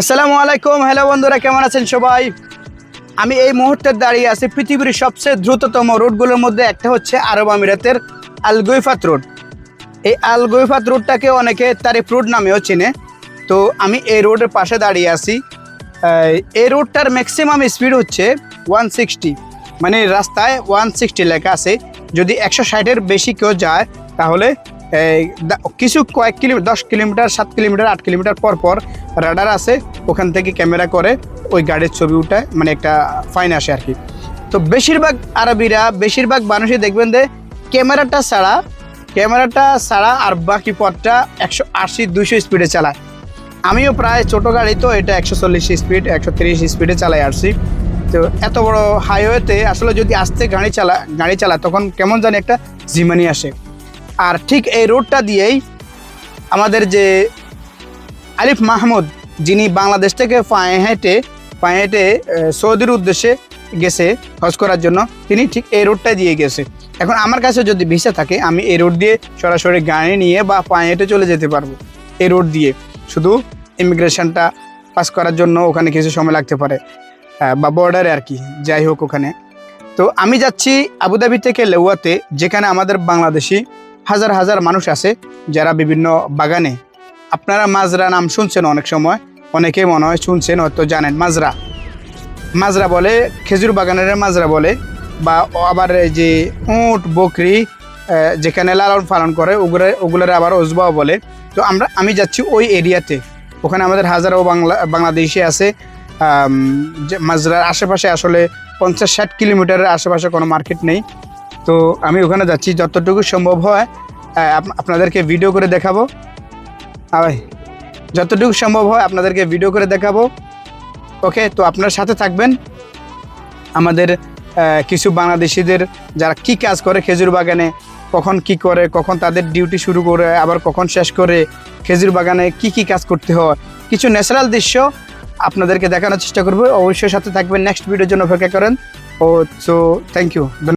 আসসালামু আলাইকুম। হ্যালো বন্ধুরা, কেমন আছেন সবাই? আমি এই মুহূর্তে দাঁড়িয়ে আছি পৃথিবীর সবচেয়ে দ্রুততম রোডগুলোর মধ্যে একটা হচ্ছে আরব আমিরাতের আল গৈফাত রোড এই আল গৈফাত রোডটাকে অনেকে তারিফ রোড নামেও চেনে। তো আমি এই রোডের পাশে দাঁড়িয়ে আছি। এই রোডটার ম্যাক্সিমাম স্পিড হচ্ছে ওয়ান সিক্সটি মানে রাস্তায় ওয়ান সিক্সটি লেখা আছে। যদি একশো ষাটের বেশি কেউ যায়, তাহলে কিছু কয়েক কিলোমিটার দশ কিলোমিটার, সাত কিলোমিটার, আট কিলোমিটার পর পর রাডার আছে, ওখান থেকে ক্যামেরা করে ওই গাড়ির ছবি উঠায় মানে একটা ফাইন আসে আর কি। তো বেশিরভাগ আরবিরা, বেশিরভাগ মানুষই দেখবেন যে ক্যামেরাটা ছাড়া ক্যামেরাটা ছাড়া আর বাকি পথটা একশো আশি দুশো স্পিডে চালায়। আমিও প্রায় ছোটো গাড়ি তো, এটা একশো চল্লিশ স্পিড একশো তিরিশ স্পিডে চালাই আসছি তো এত বড় হাইওয়েতে আসলে যদি আস্তে গাড়ি চালা গাড়ি চালা তখন কেমন জানি একটা জিমানি আসে। আর ঠিক এই রোডটা দিয়েই আমাদের যে আলিফ মাহমুদ, যিনি বাংলাদেশ থেকে পায়ে হেঁটে পায়ে হেঁটে সৌদির উদ্দেশ্যে গেছে হজ করার জন্য, তিনি ঠিক এই রোডটা দিয়ে গেছে। এখন আমার কাছে যদি ভিসা থাকে, আমি এই রোড দিয়ে সরাসরি গাড়ি নিয়ে বা পায়ে হেঁটে চলে যেতে পারব, এই রোড দিয়ে। শুধু ইমিগ্রেশনটা পাস করার জন্য ওখানে কিছু সময় লাগতে পারে বা বর্ডারে আর কি, যাই হোক ওখানে। তো আমি যাচ্ছি আবুধাবি থেকে লেউয়াতে, যেখানে আমাদের বাংলাদেশি হাজার হাজার মানুষ আছে যারা বিভিন্ন বাগানে। আপনারা মাজরা নাম শুনছেন অনেক সময়। অনেকে মনে হয় শুনছেন, হয়তো জানেন। মাজরা। মাজরা বলে, খেজুর বাগানের মাজরা বলে, বা আবার এই যে উঁট, বকরি যেখানে লালন পালন করে, ওগুলো ওগুলোর আবার ওজবাও বলে। তো আমরা আমি যাচ্ছি ওই এরিয়াতে। ওখানে আমাদের হাজারো বাংলা বাংলাদেশি আছে। মাজরার আশেপাশে আসলে পঞ্চাশ ষাট কিলোমিটারের আশেপাশে কোনো মার্কেট নেই। তো আমি ওখানে যাচ্ছি, যতটুকু সম্ভব হয় আপ- আপনাদেরকে ভিডিও করে দেখাবো। যতটুকু সম্ভব হয় আপনাদেরকে ভিডিও করে দেখাবো। ওকে তো আপনার সাথে থাকবেন। আমাদের কিছু বাংলাদেশিদের যারা কি কাজ করে খেজুর বাগানে, কখন কি করে, কখন তাদের ডিউটি শুরু করে, আবার কখন শেষ করে, খেজুর বাগানে কি কি কাজ করতে হয়, কিছু ন্যাচারাল দৃশ্য আপনাদেরকে দেখানোর চেষ্টা করব। অবশ্যই সাথে থাকবেন। নেক্সট ভিডিওর জন্য অপেক্ষা করেন। ও সো থ্যাংক ইউ